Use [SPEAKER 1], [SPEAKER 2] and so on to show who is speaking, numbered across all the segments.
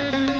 [SPEAKER 1] சிவாய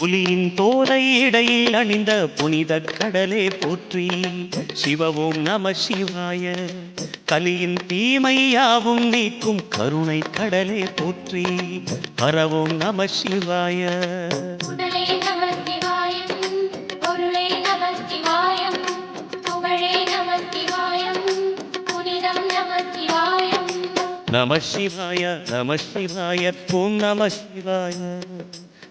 [SPEAKER 2] புலியின் தோலை இடையில் அணிந்த புனித கடலே போற்றி. சிவவும் நம சிவாய கலியின் தீமையாவும் நீக்கும் கருணை கடலே போற்றி. ஹரவும் நம சிவாய.
[SPEAKER 1] நம
[SPEAKER 2] சிவாய நம சிவாய நம சிவாய.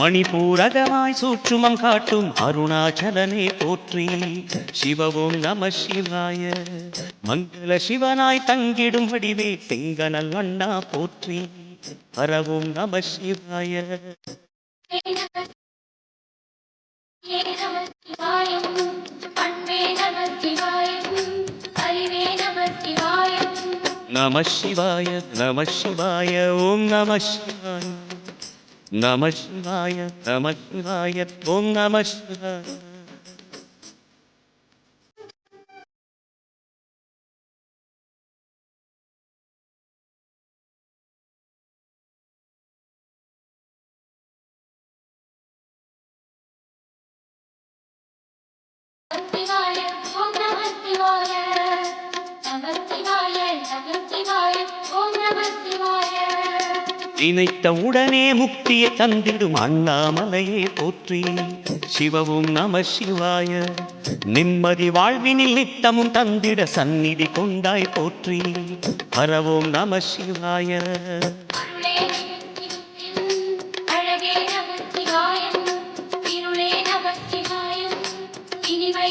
[SPEAKER 2] மணிபூரகமாய் சூற்றுமம் காட்டும் அருணாச்சலனே போற்றி. சிவவும் நம சிவாய. மங்கள சிவனாய் தங்கிடும் வடிவே செங்கனல் அண்ணா போற்றி. ஹரவும் நம சிவாய.
[SPEAKER 1] நம
[SPEAKER 2] சிவாய நம சிவாய ஓம் நம சிவாய. நம சிவாய நம சிவாய ஓம் நம சிவாய
[SPEAKER 1] சிவாய
[SPEAKER 2] நினைத்தவுடனே முக்தியை தந்திடும் அண்ணாமலையே போற்றி. சிவவும் நம சிவாய நிம்மதி வாழ்வினில் நித்தமும் தந்திட சந்நிதி கொண்டாய் போற்றி. ஹரவோம் நம சிவாய.
[SPEAKER 1] அருளே நமச்சிவாயம், அழகே நமச்சிவாயம், இருளே நமச்சிவாயம், இனிமை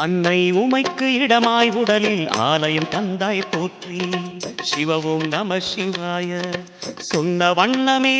[SPEAKER 2] அன்னை உமைக்கு இடமாய் உடலில் ஆலயம் தந்தாய் போற்றி. சிவவும் நம சிவாய. சொன்ன வண்ணமே